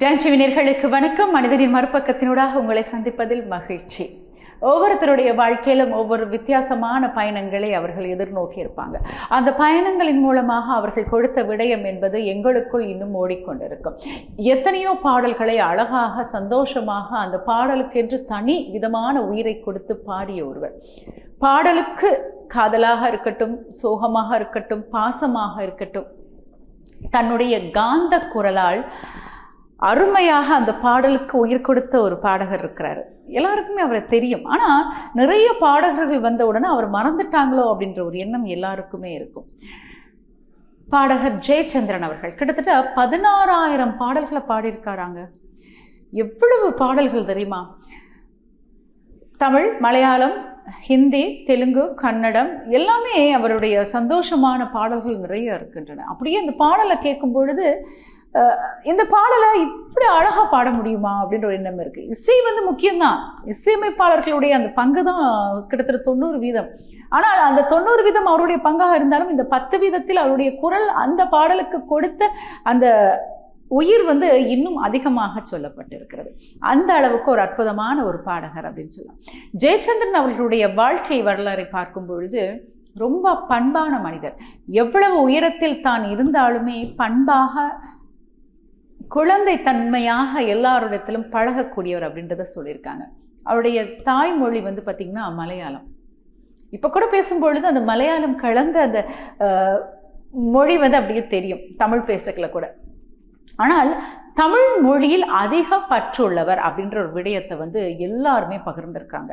டான்சிவினர்களுக்கு வணக்கம். மனிதனின் மறுபக்கத்தினூடாக உங்களை சந்திப்பதில் மகிழ்ச்சி. ஒவ்வொருத்தருடைய வாழ்க்கையிலும் ஒவ்வொரு வித்தியாசமான பயணங்களை அவர்கள் எதிர்நோக்கி இருப்பாங்க. அந்த பயணங்களின் மூலமாக அவர்கள் கொடுத்த விடயம் என்பது எங்களுக்குள் இன்னும் ஓடிக்கொண்டிருக்கும். எத்தனையோ பாடல்களை அழகாக சந்தோஷமாக அந்த பாடலுக்கென்று தனி விதமான உயிரை கொடுத்து பாடிய ஒருவர். பாடலுக்கு காதலாக இருக்கட்டும் சோகமாக இருக்கட்டும் பாசமாக இருக்கட்டும் தன்னுடைய காந்த குரலால் அருமையாக அந்த பாடலுக்கு உயிர் கொடுத்த ஒரு பாடகர் இருக்கிறார். எல்லாருக்குமே அவரை தெரியும். ஆனால் நிறைய பாடகர்கள் வந்த உடனே அவர் மறந்துட்டாங்களோ அப்படின்ற ஒரு எண்ணம் எல்லாருக்குமே இருக்கும். பாடகர் ஜெயச்சந்திரன் அவர்கள் கிட்டத்தட்ட பதினாறாயிரம் பாடல்களை பாடியிருக்காராங்க. எவ்வளவு பாடல்கள் தெரியுமா? தமிழ் மலையாளம் ஹிந்தி தெலுங்கு கன்னடம் எல்லாமே அவருடைய சந்தோஷமான பாடல்கள் நிறைய இருக்கின்றன. அப்படியே இந்த பாடலை கேட்கும் பொழுது இந்த பாடலை இப்படி அழகாக பாட முடியுமா அப்படின்ற ஒரு எண்ணம் இருக்குது இசை வந்து முக்கியம்தான். இசையமைப்பாளர்களுடைய அந்த பங்கு தான் கிட்டத்தட்ட தொண்ணூறு வீதம். ஆனால் அந்த தொண்ணூறு வீதம் அவருடைய பங்காக இருந்தாலும் இந்த பத்து வீதத்தில் அவருடைய குரல் அந்த பாடலுக்கு கொடுத்த அந்த உயிர் வந்து இன்னும் அதிகமாக சொல்லப்பட்டிருக்கிறது. அந்த அளவுக்கு ஒரு அற்புதமான ஒரு பாடகர் அப்படின்னு சொல்லலாம். ஜெயச்சந்திரன் அவர்களுடைய வாழ்க்கை வரலாறை பார்க்கும் பொழுது ரொம்ப பண்பான மனிதர். எவ்வளவு உயரத்தில் தான் இருந்தாலுமே பண்பாக குழந்தை தன்மையாக எல்லாரிடத்திலும் பழகக்கூடியவர் அப்படின்றத சொல்லியிருக்காங்க. அவருடைய தாய்மொழி வந்து பார்த்திங்கன்னா மலையாளம். இப்போ கூட பேசும்பொழுது அந்த மலையாளம் கலந்த அந்த மொழி வந்து அப்படியே தெரியும் தமிழ் பேசக்கல கூட. ஆனால் தமிழ் மொழியில் அதிக பற்றுள்ளவர் அப்படின்ற ஒரு விடயத்தை வந்து எல்லாருமே பகிர்ந்திருக்காங்க.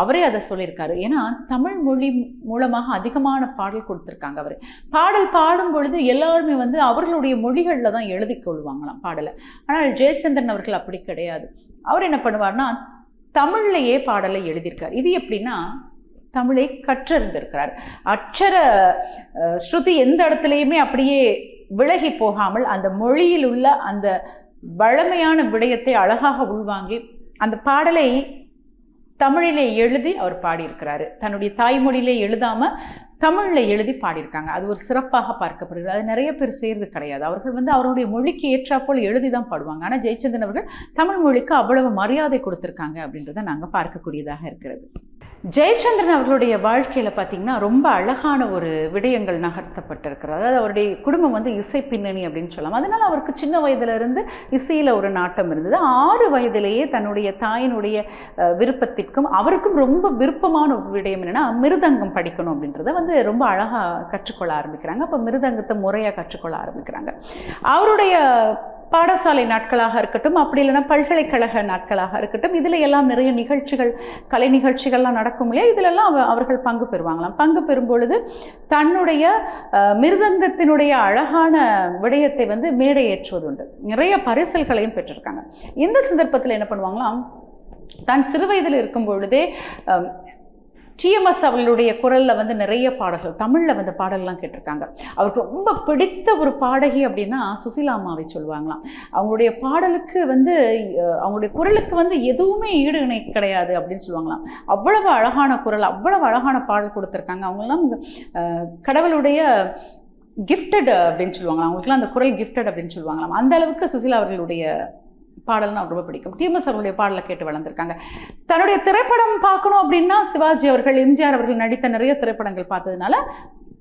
அவரே அதை சொல்லியிருக்காரு. ஏன்னா தமிழ் மொழி மூலமாக அதிகமான பாடல் கொடுத்துருக்காங்க அவர். பாடல் பாடும் பொழுது எல்லாருமே வந்து அவர்களுடைய மொழிகளில் தான் எழுதி கொள்வாங்களாம் பாடலை. ஆனால் ஜெயச்சந்திரன் அவர்கள் அப்படி கிடையாது. அவர் என்ன பண்ணுவார்னா தமிழ்லையே பாடலை எழுதியிருக்கார். இது எப்படின்னா தமிழை கற்றறிந்திருக்கிறார். அட்சர ஸ்ருதி எந்த இடத்துலையுமே அப்படியே விலகி போகாமல் அந்த மொழியில் உள்ள அந்த வழமையான விடயத்தை அழகாக உள்வாங்கி அந்த பாடலை தமிழிலே எழுதி அவர் பாடியிருக்கிறாரு. தன்னுடைய தாய்மொழியிலே எழுதாமல் தமிழில் எழுதி பாடியிருக்காங்க. அது ஒரு சிறப்பாக பார்க்கப்படுகிறது. அது நிறைய பேர் செய்கிறது கிடையாது. அவர்கள் வந்து அவருடைய மொழிக்கு ஏற்றாப்போல் எழுதி தான் பாடுவாங்க. ஆனால் ஜெயச்சந்திரன் அவர்கள் தமிழ் மொழிக்கு அவ்வளவு மரியாதை கொடுத்துருக்காங்க அப்படின்றத நாங்கள் பார்க்கக்கூடியதாக இருக்கிறது. ஜெயச்சந்திரன் அவர்களுடைய வாழ்க்கையில் பார்த்தீங்கன்னா ரொம்ப அழகான ஒரு விடயங்கள் நகர்த்தப்பட்டிருக்கிறது. அதாவது அவருடைய குடும்பம் வந்து இசை பின்னணி அப்படின்னு சொல்லலாம். அதனால் அவருக்கு சின்ன வயதிலிருந்து இசையில் ஒரு நாட்டம் இருந்தது. ஆறு வயதிலேயே தன்னுடைய தாயினுடைய விருப்பத்திற்கும் அவருக்கும் ரொம்ப விருப்பமான ஒரு விடயம் என்னென்னா மிருதங்கம் படிக்கணும் அப்படின்றத வந்து ரொம்ப அழகாக கற்றுக்கொள்ள ஆரம்பிக்கிறாங்க. அப்போ மிருதங்கத்தை முறையாக கற்றுக்கொள்ள ஆரம்பிக்கிறாங்க. அவருடைய பாடசாலை நாட்களாக இருக்கட்டும் அப்படி இல்லைன்னா பல்கலைக்கழக நாட்களாக இருக்கட்டும் இதில் எல்லாம் நிறைய நிகழ்ச்சிகள் கலை நிகழ்ச்சிகள்லாம் நடக்கும் இல்லையா? இதிலெல்லாம் அவ அவர்கள் பங்கு பெறுவாங்களாம். பங்கு பெறும் பொழுது தன்னுடைய மிருதங்கத்தினுடைய அழகான விடயத்தை வந்து மேடை ஏற்றுவது உண்டு நிறைய பரிசல்களையும் பெற்றிருக்காங்க. இந்த சந்தர்ப்பத்தில் என்ன பண்ணுவாங்களாம்? தான் சிறு வயதில் இருக்கும் பொழுதே டிஎம்எஸ் அவர்களுடைய குரலில் வந்து நிறைய பாடல்கள் தமிழில் வந்து பாடல்லாம் கேட்டிருக்காங்க. அவருக்கு ரொம்ப பிடித்த ஒரு பாடகி அப்படின்னா சுசிலா அம்மாவை சொல்லுவாங்களாம். அவங்களுடைய பாடலுக்கு வந்து அவங்களுடைய குரலுக்கு வந்து எதுவுமே ஈடு இணை கிடையாது அப்படின்னு சொல்லுவாங்களாம். அவ்வளவு அழகான குரல் அவ்வளவு அழகான பாடல் கொடுத்துருக்காங்க. அவங்கெல்லாம் கடவுளுடைய கிஃப்டட் அப்படின்னு சொல்லுவாங்களாம். அவங்களுக்குலாம் அந்த குரல் கிஃப்டட் அப்படின்னு சொல்லுவாங்களாம். அந்த அளவுக்கு சுசிலா அவர்களுடைய பாடல்னா ரொம்ப பிடிக்கும். டிஎம்எஸ் அவர்களுடைய பாடலை கேட்டு வளர்ந்துருக்காங்க. தன்னுடைய திரைப்படம் பார்க்கணும் அப்படின்னா சிவாஜி அவர்கள் எம்ஜிஆர் அவர்கள் நடித்த நிறைய திரைப்படங்கள் பார்த்ததுனால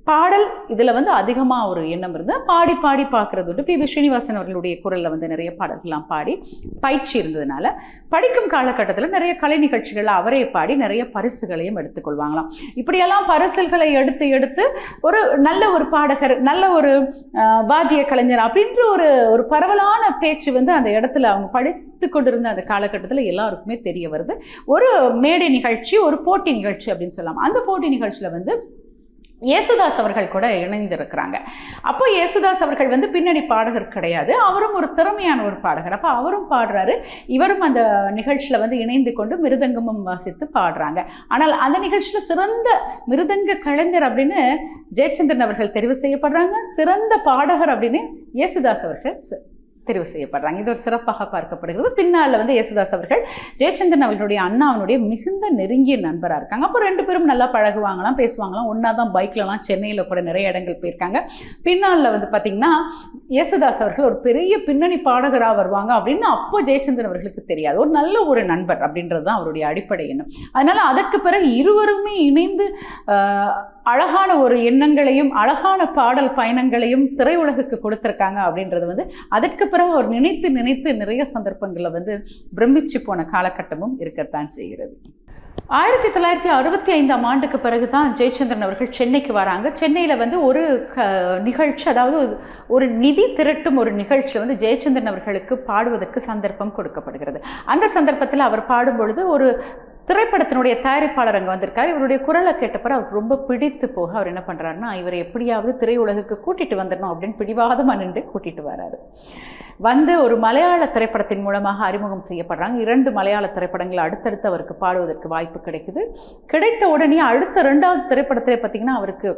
பாடல் இதில் வந்து அதிகமாக ஒரு எண்ணம் இருந்தால் பாடி பாடி பார்க்குறது உண்டு. பி. வி. ஸ்ரீனிவாசன் அவர்களுடைய குரலில் வந்து நிறைய பாடல்கள்லாம் பாடி பயிற்சி இருந்ததுனால படிக்கும் காலகட்டத்தில் நிறைய கலை நிகழ்ச்சிகளில் அவரே பாடி நிறைய பரிசுகளையும் எடுத்துக்கொள்வாங்களாம். இப்படியெல்லாம் பரிசுகளை எடுத்து எடுத்து ஒரு நல்ல ஒரு பாடகர் நல்ல ஒரு வாத்திய கலைஞர் அப்படின்ற ஒரு ஒரு பரவலான பேச்சு வந்து அந்த இடத்துல அவங்க படித்து கொண்டிருந்த அந்த காலகட்டத்தில் எல்லாருக்குமே தெரிய வருது. ஒரு மேடை நிகழ்ச்சி ஒரு போட்டி நிகழ்ச்சி அப்படின்னு சொல்லலாம். அந்த போட்டி நிகழ்ச்சியில் வந்து இயேசுதாஸ் அவர்கள் கூட இணைந்திருக்கிறாங்க. அப்போ இயேசுதாஸ் அவர்கள் வந்து பின்னணி பாடகர் கிடையாது. அவரும் ஒரு திறமையான ஒரு பாடகர். அப்போ அவரும் பாடுறாரு. இவரும் அந்த நிகழ்ச்சியில் வந்து இணைந்து கொண்டு மிருதங்கமும் வாசித்து பாடுறாங்க. ஆனால் அந்த நிகழ்ச்சியில் சிறந்த மிருதங்க கலைஞர் அப்படின்னு ஜெயச்சந்திரன் அவர்கள் தெரிவு செய்யப்படுறாங்க. சிறந்த பாடகர் அப்படின்னு இயேசுதாஸ் அவர்கள் தெரிவு செய்யப்படுறாங்க. இது ஒரு சிறப்பாக பார்க்கப்படுகிறது. பின்னால் வந்து யேசுதாஸ் அவர்கள் ஜெயச்சந்திரன் அவர்களுடைய அண்ணாவனுடைய மிகுந்த நெருங்கிய நண்பராக இருக்காங்க. அப்போ ரெண்டு பேரும் நல்லா பழகுவாங்களாம் பேசுவாங்களாம். ஒன்றா தான் பைக்லலாம் சென்னையில் கூட நிறைய இடங்கள் போயிருக்காங்க. பின்னால் வந்து பார்த்திங்கன்னா யேசுதாஸ் அவர்கள் ஒரு பெரிய பின்னணி பாடகராக வருவாங்க அப்படின்னு அப்போ ஜெயச்சந்திரன் அவர்களுக்கு தெரியாது. ஒரு நல்ல ஒரு நண்பர் அப்படின்றது தான் அவருடைய அடிப்படை எண்ணம். அதனால் அதற்கு பிறகு இருவருமே இணைந்து அழகான ஒரு எண்ணங்களையும் அழகான பாடல் பயணங்களையும் திரையுலகுக்கு கொடுத்துருக்காங்க அப்படின்றது வந்து அதற்கு பிறகு அவர் நினைத்து நினைத்து நிறைய சந்தர்ப்பங்களில் வந்து பிரமிச்சு போன காலகட்டமும் இருக்கத்தான் செய்கிறது. ஆயிரத்தி தொள்ளாயிரத்தி அறுபத்தி ஐந்தாம் ஆண்டுக்கு பிறகு தான் ஜெயச்சந்திரன் அவர்கள் சென்னைக்கு வராங்க. சென்னையில் வந்து ஒரு க நிகழ்ச்சி அதாவது ஒரு- ஒரு நிதி திரட்டும் ஒரு நிகழ்ச்சி வந்து ஜெயச்சந்திரன் அவர்களுக்கு பாடுவதற்கு சந்தர்ப்பம் கொடுக்கப்படுகிறது. அந்த சந்தர்ப்பத்தில் அவர் பாடும் பொழுது ஒரு திரைப்படத்தினுடைய தயாரிப்பாளர் அங்கே வந்திருக்காரு. இவருடைய குரலை கேட்டப்பறம் அவருக்கு ரொம்ப பிடித்து போக அவர் என்ன பண்ணுறாருன்னா இவரை எப்படியாவது திரையுலகுக்கு கூட்டிட்டு வந்துடணும் அப்படின்னு பிடிவாதமாக நின்று கூட்டிட்டு வராரு. வந்து ஒரு மலையாள திரைப்படத்தின் மூலமாக அறிமுகம் செய்யப்படுறாங்க. இரண்டு மலையாள திரைப்படங்கள் அடுத்தடுத்து அவருக்கு பாடுவதற்கு வாய்ப்பு கிடைக்குது. கிடைத்த உடனே அடுத்த ரெண்டாவது திரைப்படத்திலே பார்த்தீங்கன்னா அவருக்கு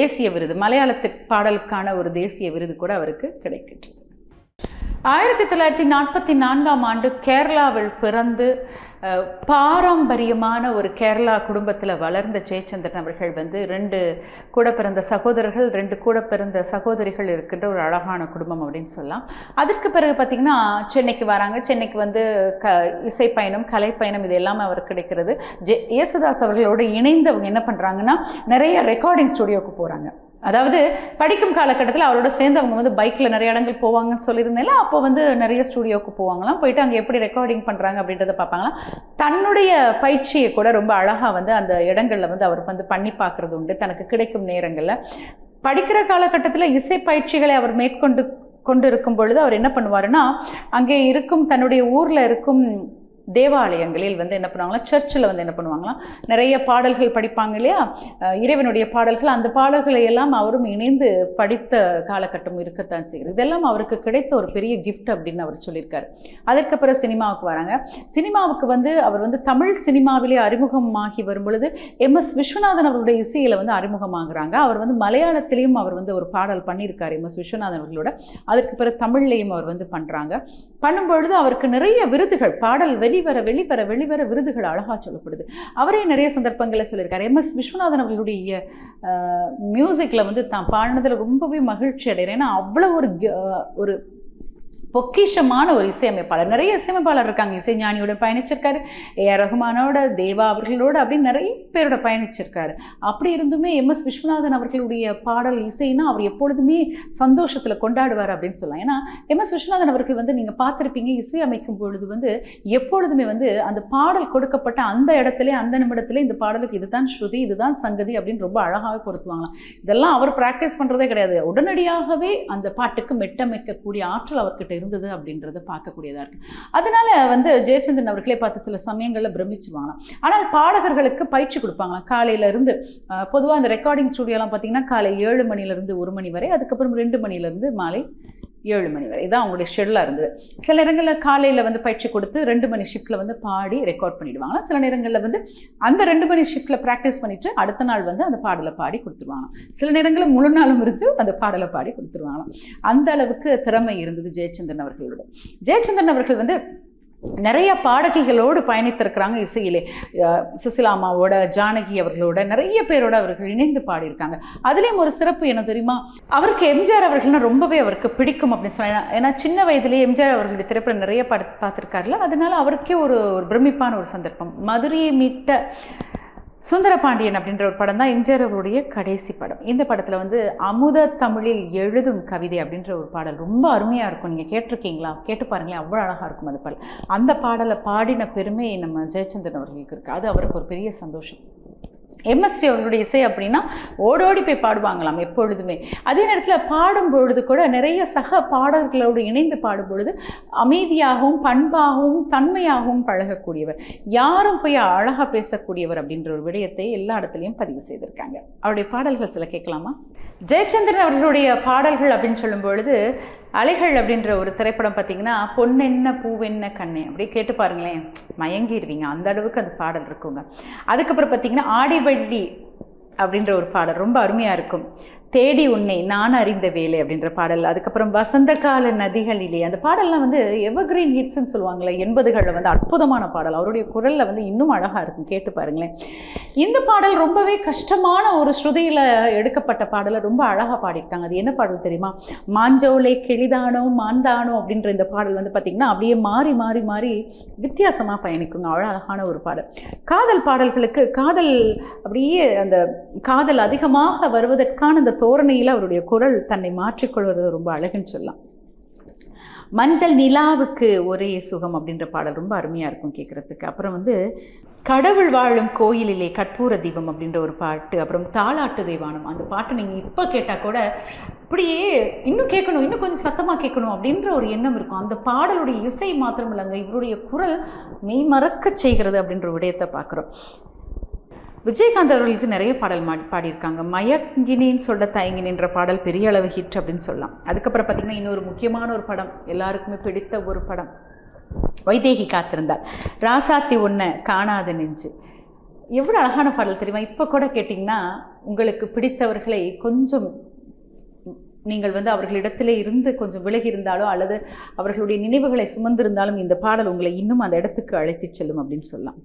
தேசிய விருது மலையாளத்து பாடலுக்கான ஒரு தேசிய விருது கூட அவருக்கு கிடைக்கின்றது. ஆயிரத்தி தொள்ளாயிரத்தி நாற்பத்தி நான்காம் ஆண்டு கேரளாவில் பிறந்து பாரம்பரியமான ஒரு கேரளா குடும்பத்தில் வளர்ந்த ஜெயச்சந்திரன் அவர்கள் வந்து ரெண்டு கூட பிறந்த சகோதரர்கள் ரெண்டு கூட பிறந்த சகோதரிகள் இருக்கின்ற ஒரு அழகான குடும்பம் அப்படின்னு சொல்லலாம். அதற்கு பிறகு பார்த்திங்கன்னா சென்னைக்கு வராங்க. சென்னைக்கு வந்து க இசை பயணம் கலை பயணம் இது எல்லாமே அவருக்கு கிடைக்கிறது. ஜெ யேசுதாஸ் அவர்களோடு இணைந்து அவங்க என்ன பண்ணுறாங்கன்னா நிறைய ரெக்கார்டிங் ஸ்டுடியோவுக்கு போகிறாங்க அதாவது படிக்கும் காலகட்டத்தில் அவரோட சேர்ந்து அவங்க வந்து பைக்கில் நிறைய இடங்கள் போவாங்கன்னு சொல்லியிருந்தேன்ல அப்போ வந்து நிறைய ஸ்டூடியோவுக்கு போவாங்களாம். போயிட்டு அங்கே எப்படி ரெக்கார்டிங் பண்ணுறாங்க அப்படின்றத பார்ப்பாங்களாம். தன்னுடைய பயிற்சியை கூட ரொம்ப அழகாக வந்து அந்த இடங்களில் வந்து அவர் வந்து பண்ணி பார்க்குறது உண்டு. தனக்கு கிடைக்கும் நேரங்களில். படிக்கிற காலகட்டத்தில் இசை பயிற்சிகளை அவர் மேற்கொண்டு கொண்டு இருக்கும் பொழுது அவர் என்ன பண்ணுவாருன்னா அங்கே இருக்கும் தன்னுடைய ஊரில் இருக்கும் தேவாலயங்களில் வந்து என்ன பண்ணுவாங்களா சர்ச்சில் வந்து என்ன பண்ணுவாங்களாம்? நிறைய பாடல்கள் படிப்பாங்க இல்லையா? இறைவனுடைய பாடல்கள் அந்த பாடல்களை எல்லாம் அவரும் இணைந்து படித்த காலகட்டம் இருக்கத்தான் செய்கிறது இதெல்லாம் அவருக்கு கிடைத்த ஒரு பெரிய கிஃப்ட் அப்படின்னு அவர் சொல்லியிருக்காரு. அதற்கு பிறகு சினிமாவுக்கு வராங்க. சினிமாவுக்கு வந்து அவர் வந்து தமிழ் சினிமாவிலே அறிமுகமாகி வரும் பொழுது எம் எஸ் விஸ்வநாதன் அவருடைய இசையில் வந்து அறிமுகமாகுறாங்க. அவர் வந்து மலையாளத்திலையும் அவர் வந்து ஒரு பாடல் பண்ணியிருக்கார் எம் எஸ் விஸ்வநாதன் அவர்களோட. அதற்கு பிறகு தமிழ்லையும் அவர் வந்து பண்ணுறாங்க பண்ணும்பொழுது அவருக்கு நிறைய விருதுகள் பாடல் வெளிவர வெளிவர வெளிவர விருதுகள் அழகாக சொல்லப்படுது. அவரே நிறைய சந்தர்ப்பங்களில் சொல்லியிருக்காரு. எம். எஸ். விஸ்வநாதன் அவர்களுடைய மியூசிக்கில் வந்து தான் பாடினதில் ரொம்பவே மகிழ்ச்சி அடைகிறேன். ஏன்னா அவ்வளோ ஒரு ஒரு பொக்கிஷமான ஒரு இசையமைப்பாளர். நிறைய இசையமைப்பாளர் இருக்காங்க. இசைஞானியோட பயணிச்சிருக்காரு. ஏ ஆர் ரஹ்மானோட தேவா அவர்களோட அப்படின்னு நிறைய பேரோட பயணிச்சிருக்காரு. அப்படி இருந்துமே எம் எஸ் விஸ்வநாதன் அவர்களுடைய பாடல் இசைனா அவர் எப்பொழுதுமே சந்தோஷத்தில் கொண்டாடுவார் அப்படின்னு சொல்லலாம். ஏன்னா எம் எஸ் விஸ்வநாதன் அவர்கள் வந்து நீங்கள் பார்த்துருப்பீங்க இசை அமைக்கும் பொழுது வந்து எப்பொழுதுமே வந்து அந்த பாடல் கொடுக்கப்பட்ட அந்த இடத்துல அந்த நிமிடத்துல இந்த பாடலுக்கு இதுதான் ஸ்ருதி இதுதான் சங்கதி அப்படின்னு ரொம்ப அழகாகவே பொருத்துவாங்களாம். இதெல்லாம் அவர் ப்ராக்டிஸ் பண்ணுறதே கிடையாது. உடனடியாகவே அந்த பாட்டுக்கு மெட்டமைக்கக்கூடிய ஆற்றல் அவர்கிட்ட இருந்து இருந்தது அப்படின்றத பார்க்கக்கூடியதாக இருக்கு. அதனால வந்து ஜெயச்சந்திரன் அவர்களே பார்த்து சில சமயங்களில் பிரமிச்சுவாங்களாம். ஆனால் பாடகர்களுக்கு பயிற்சி கொடுப்பாங்களாம். காலையில இருந்து பொதுவாக அந்த ரெக்கார்டிங் ஸ்டுடியோலாம் பார்த்தீங்கன்னா காலை ஏழு மணிலேருந்து ஒரு மணி வரை அதுக்கப்புறம் ரெண்டு மணிலேருந்து மாலை ஏழு மணி வரை. இதான் அவங்களுடைய ஷெடியூலாக இருந்தது. சில நேரங்களில் காலையில் வந்து பயிற்சி கொடுத்து ரெண்டு மணி ஷிஃப்ட்டில் வந்து பாடி ரெக்கார்ட் பண்ணிடுவாங்க சில நேரங்களில் வந்து அந்த ரெண்டு மணி ஷிஃப்ட்டில் ப்ராக்டிஸ் பண்ணிவிட்டு அடுத்த நாள் வந்து அந்த பாடலை பாடி கொடுத்துருவாங்க சில நேரங்களில் முழு நாளும் இருந்து அந்த பாடலை பாடி கொடுத்துருவாங்க அந்த அளவுக்கு திறமை இருந்தது ஜெயச்சந்திரன் அவர்களோட. ஜெயச்சந்திரன் அவர்கள் வந்து நிறைய பாடகிகளோடு பயணித்திருக்கிறாங்க இசையிலே. சுசிலாமாவோட ஜானகி அவர்களோட நிறைய பேரோட அவர்கள் இணைந்து பாடியிருக்காங்க. அதுலேயும் ஒரு சிறப்பு என்ன தெரியுமா? அவருக்கு எம்ஜிஆர் அவர்கள்னா ரொம்பவே அவருக்கு பிடிக்கும் அப்படின்னு சொல்லலாம் ஏன்னா சின்ன வயதிலேயே எம்ஜிஆர் அவர்களுடைய திரைப்படம் நிறைய பட பார்த்துருக்காருல அதனால அவருக்கே ஒரு ஒரு பிரமிப்பான ஒரு சந்தர்ப்பம். மதுரையை மீட்ட சுந்தரபாண்டியன் அப்படின்ற ஒரு படம் தான் எம்ஜிஆர் அவருடைய கடைசி படம். இந்த படத்தில் வந்து அமுத தமிழில் எழுதும் கவிதை அப்படின்ற ஒரு பாடல் ரொம்ப அருமையாக இருக்கும். நீங்கள் கேட்டிருக்கீங்களா? கேட்டு பாருங்களேன் அவ்வளோ அழகாக இருக்கும் அந்த பாடல். அந்த பாடலை பாடின பெருமை நம்ம ஜெயச்சந்திரன் அவர்களுக்கு இருக்குது அது அவருக்கு ஒரு பெரிய சந்தோஷம். எம்எஸ்வி அவர்களுடைய இசை அப்படின்னா ஓடோடி போய் பாடுவாங்களாம் எப்பொழுதுமே. அதே நேரத்தில் பாடும் பொழுது கூட நிறைய சக பாடல்களோடு இணைந்து பாடும் பொழுது அமைதியாகவும் பண்பாகவும் தன்மையாகவும் பழகக்கூடியவர். யாரும் போய் அழகாக பேசக்கூடியவர் அப்படின்ற ஒரு விடயத்தை எல்லா இடத்துலையும் பதிவு செய்திருக்காங்க. அவருடைய பாடல்கள் சில கேட்கலாமா? ஜெயச்சந்திரன் அவர்களுடைய பாடல்கள் அப்படின்னு சொல்லும் பொழுது அலைகள் அப்படின்ற ஒரு திரைப்படம் பார்த்தீங்கன்னா பொன்னென்ன பூவென்ன கண்ணே அப்படியே கேட்டு பாருங்களேன். மயங்கிடுவீங்க. அந்த அளவுக்கு அந்த பாடல் இருக்குங்க. அதுக்கப்புறம் பார்த்தீங்கன்னா ஆடிவள்ளி அப்படின்ற ஒரு பாடல் ரொம்ப அருமையாக இருக்கும். தேடி உன்னை நான் அறிந்த வேலை அப்படின்ற பாடல். அதுக்கப்புறம் வசந்த கால நதிகளிலே அந்த பாடல்லாம் வந்து எவர்கிரீன் ஹிட்ஸ்ன்னு சொல்லுவாங்களே எண்பதுகளில் வந்து அற்புதமான பாடல். அவருடைய குரலில் வந்து இன்னும் அழகாக இருக்கும். கேட்டு பாருங்களேன். இந்த பாடல் ரொம்பவே கஷ்டமான ஒரு ஸ்ருதியில் எடுக்கப்பட்ட பாடலை ரொம்ப அழகாக பாடிட்டாங்க அது என்ன பாடல் தெரியுமா? மாஞ்சோலை கெளிதானோ மாந்தானோ அப்படின்ற இந்த பாடல் வந்து பார்த்திங்கன்னா அப்படியே மாறி மாறி மாறி வித்தியாசமாக பயணிக்குங்க. அவ்வளோ அழகான ஒரு பாடல். காதல் பாடல்களுக்கு காதல் அப்படியே அந்த காதல் அதிகமாக வருவதற்கான அந்த தோரணையில் அவருடைய குரல் தன்னை மாற்றிக்கொள்வது ரொம்ப அழகுன்னு சொல்லலாம். மஞ்சள் நிலாவுக்கு ஒரே சுகம் அப்படின்ற பாடல் ரொம்ப அருமையாக இருக்கும் கேட்குறதுக்கு அப்புறம் வந்து கடவுள் வாழும் கோயிலிலே கற்பூர தீபம் அப்படின்ற ஒரு பாட்டு அப்புறம் தாளாட்டு தெய்வானம் அந்த பாட்டு நீங்கள் இப்போ கேட்டால் கூட அப்படியே இன்னும் கேட்கணும் இன்னும் கொஞ்சம் சத்தமாக கேட்கணும் அப்படின்ற ஒரு எண்ணம் இருக்கும். அந்த பாடலுடைய இசை மாத்திரம் இல்லைங்க இவருடைய குரல் மெய்மறக்க செய்கிறது அப்படின்ற விடயத்தை பார்க்குறோம் விஜயகாந்த் அவர்களுக்கு நிறைய பாடல் மா பாடியிருக்காங்க. மயங்கினின்னு சொல்ல தயங்கினின்ற பாடல் பெரிய அளவு ஹிட் அப்படின்னு சொல்லலாம். அதுக்கப்புறம் பார்த்திங்கன்னா இன்னொரு முக்கியமான ஒரு படம் எல்லாருக்குமே பிடித்த ஒரு படம். வைதேகி காத்திருந்தாள் ராசாத்தி ஒன்றை காணாத நெஞ்சு. எவ்வளோ அழகான பாடல் தெரியுமா? இப்போ கூட கேட்டிங்கன்னா உங்களுக்கு பிடித்தவர்களை கொஞ்சம் நீங்கள் வந்து அவர்களிடத்திலே இருந்து கொஞ்சம் விலகி இருந்தாலோ அல்லது அவர்களுடைய நினைவுகளை சுமந்திருந்தாலும் இந்த பாடல் உங்களை இன்னும் அந்த இடத்துக்கு அழைத்துச் செல்லும் அப்படின்னு சொல்லலாம்.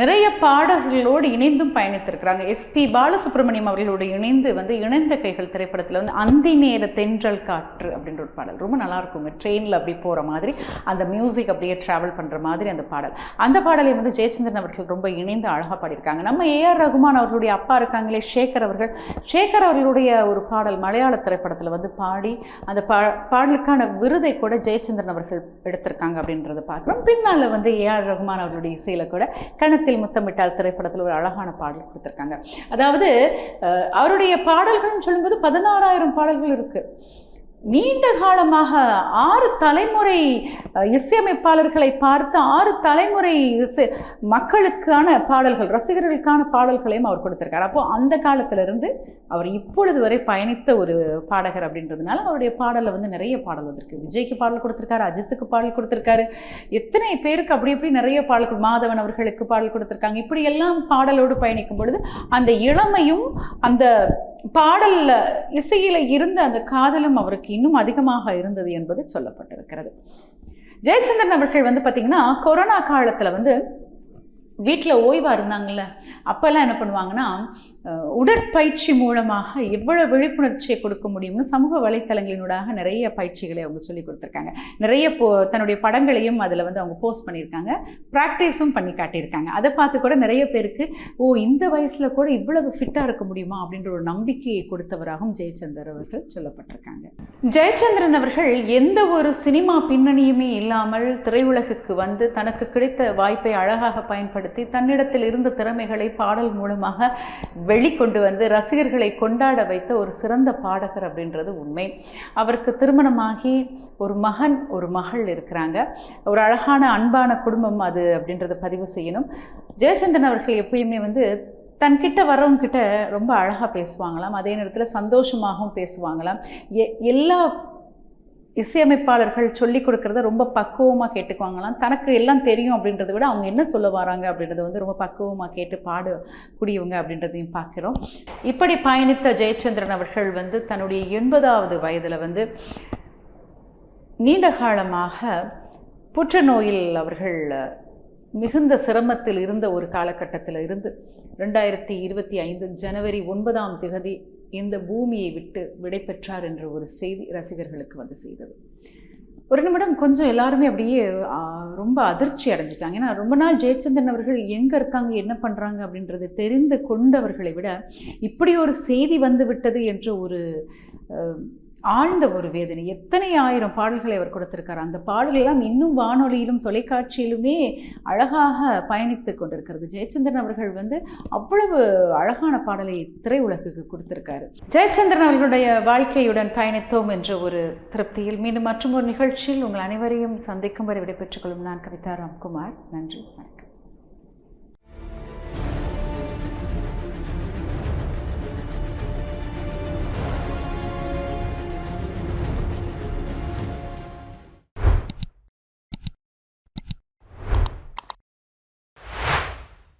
நிறைய பாடல்களோடு இணைந்தும் பயணித்திருக்கிறாங்க. எஸ்பி பாலசுப்ரமணியம் அவர்களோடு இணைந்து வந்து இணைந்த கைகள் திரைப்படத்தில் வந்து அந்தி நேர தென்றல் காற்று அப்படின்ற ஒரு பாடல். ரொம்ப நல்லா இருக்குங்க ட்ரெயினில் அப்படி போகிற மாதிரி அந்த மியூசிக் அப்படியே ட்ராவல் பண்ணுற மாதிரி அந்த பாடல். அந்த பாடலை வந்து ஜெயச்சந்திரன் அவர்கள் ரொம்ப இணைந்து அழகாக பாடியிருக்காங்க. நம்ம ஏஆர் ரகுமான் அவர்களுடைய அப்பா இருக்காங்களே ஷேகர் அவர்கள். ஷேகர் அவர்களுடைய ஒரு பாடல் மலையாள திரைப்படத்தில் வந்து பாடி அந்த பா பாடலுக்கான விருதை கூட ஜெயச்சந்திரன் அவர்கள் எடுத்திருக்காங்க அப்படின்றத பார்க்குறோம். பின்னால் வந்து ஏஆர் ரகுமான் அவர்களுடைய இசையில் கூட கணத்தில் முத்தமிட்டால் திரைப்படத்தில் ஒரு அழகான பாடல் கொடுத்துருக்காங்க. அதாவது அவருடைய பாடல்கள்னு சொல்லும்போது பதினாறாயிரம் பாடல்கள் இருக்குது நீண்ட காலமாக ஆறு தலைமுறை இசையமைப்பாளர்களை பார்த்து ஆறு தலைமுறை இசை மக்களுக்கான பாடல்கள் ரசிகர்களுக்கான பாடல்களையும் அவர் கொடுத்துருக்கார். அப்போது அந்த காலத்திலிருந்து அவர் இப்பொழுது வரை பயணித்த ஒரு பாடகர் அப்படின்றதுனால அவருடைய பாடலில் வந்து நிறைய பாடல் வந்திருக்கு. விஜய்க்கு பாடல் கொடுத்துருக்காரு அஜித்துக்கு பாடல் கொடுத்துருக்காரு. எத்தனை பேருக்கு அப்படி இப்படி நிறைய பாடல் மாதவன் அவர்களுக்கு பாடல் கொடுத்துருக்காங்க. இப்படி எல்லாம் பாடலோடு பயணிக்கும் பொழுது அந்த இளமையும் அந்த பாடலில் இசையில் இருந்த அந்த காதலும் அவருக்கு இன்னும் அதிகமாக இருந்தது என்பது சொல்லப்பட்டிருக்கிறது. ஜெயச்சந்திரன் அவர்கள் வந்து பார்த்தீங்கன்னா கொரோனா காலத்தில் வந்து வீட்டில் ஓய்வாக இருந்தாங்கல்ல அப்போல்லாம் என்ன பண்ணுவாங்கன்னா உடற்பயிற்சி மூலமாக எவ்வளோ விழிப்புணர்ச்சியை கொடுக்க முடியும்னு சமூக வலைத்தளங்களினூடாக நிறைய பயிற்சிகளை அவங்க சொல்லி கொடுத்துருக்காங்க. நிறைய போ தன்னுடைய படங்களையும் அதில் வந்து அவங்க போஸ்ட் பண்ணியிருக்காங்க. ப்ராக்டிஸும் பண்ணி காட்டியிருக்காங்க. அதை பார்த்து கூட நிறைய பேருக்கு ஓ இந்த வயசில் கூட இவ்வளவு ஃபிட்டாக இருக்க முடியுமா? அப்படின்ற ஒரு நம்பிக்கையை கொடுத்தவராகவும் ஜெயச்சந்தர் அவர்கள் சொல்லப்பட்டிருக்காங்க. ஜெயச்சந்திரன் அவர்கள் எந்த ஒரு சினிமா பின்னணியுமே இல்லாமல் திரையுலகுக்கு வந்து தனக்கு கிடைத்த வாய்ப்பை அழகாக பயன்படுத்தி தன்னிடத்தில் இருந்த திறமைகளை பாடல் மூலமாக வெளிக்கொண்டு வந்து ரசிகர்களை கொண்டாட வைத்த ஒரு சிறந்த பாடகர் அப்படின்றது உண்மை. அவருக்கு திருமணமாகி ஒரு மகன் ஒரு மகள் இருக்கிறாங்க. ஒரு அழகான அன்பான குடும்பம் அது அப்படின்றத பதிவு செய்யணும். ஜெயச்சந்திரன் அவர்கள் எப்பயுமே வந்து தன்கிட்ட வரவங்க கிட்ட ரொம்ப அழகாக பேசுவாங்களாம். அதே நேரத்தில் சந்தோஷமாகவும் பேசுவாங்களாம். எ எல்லா இசையமைப்பாளர்கள் சொல்லிக் கொடுக்கறத ரொம்ப பக்குவமாக கேட்டுக்குவாங்களாம். தனக்கு எல்லாம் தெரியும் அப்படின்றத விட அவங்க என்ன சொல்ல வராங்க அப்படின்றத வந்து ரொம்ப பக்குவமாக கேட்டு பாடக்கூடியவங்க அப்படின்றதையும் பார்க்குறோம். இப்படி பயணித்த ஜெயச்சந்திரன் அவர்கள் வந்து தன்னுடைய எண்பதாவது வயதில் வந்து நீண்ட காலமாக புற்றுநோயில் அவர்கள் மிகுந்த சிரமத்தில் இருந்த ஒரு காலகட்டத்தில் இருந்து ரெண்டாயிரத்தி இருபத்தி ஐந்து ஜனவரி ஒன்பதாம் திகதி இந்த பூமியை விட்டு விடைபெற்றார் என்ற ஒரு செய்தி ரசிகர்களுக்கு வந்து செய்தது. ஒரு நிமிடம் கொஞ்சம் எல்லாருமே அப்படியே ரொம்ப அதிர்ச்சி அடைஞ்சிட்டாங்க. ஏன்னா ரொம்ப நாள் ஜெயச்சந்திரன் அவர்கள் எங்கே இருக்காங்க என்ன பண்ணுறாங்க அப்படின்றது தெரிந்து கொண்டவர்களை விட இப்படி ஒரு செய்தி வந்து விட்டது என்ற ஒரு ஆழ்ந்த ஒரு வேதனை. எத்தனை ஆயிரம் பாடல்களை அவர் கொடுத்திருக்கார். அந்த பாடலெல்லாம் இன்னும் வானொலியிலும் தொலைக்காட்சியிலுமே அழகாக பயணித்து கொண்டிருக்கிறது. ஜெயச்சந்திரன் அவர்கள் வந்து அவ்வளவு அழகான பாடலை திரையுலகுக்கு கொடுத்திருக்காரு. ஜெயச்சந்திரன் அவர்களுடைய வாழ்க்கையுடன் பயணித்தோம் என்ற ஒரு திருப்தியில் மீண்டும் மற்றும் ஒரு நிகழ்ச்சியில் உங்கள் அனைவரையும் சந்திக்கும் வரை விடைபெற்றுக் கொள்ளும் நான் கவிதா ராம்குமார். நன்றி வணக்கம்.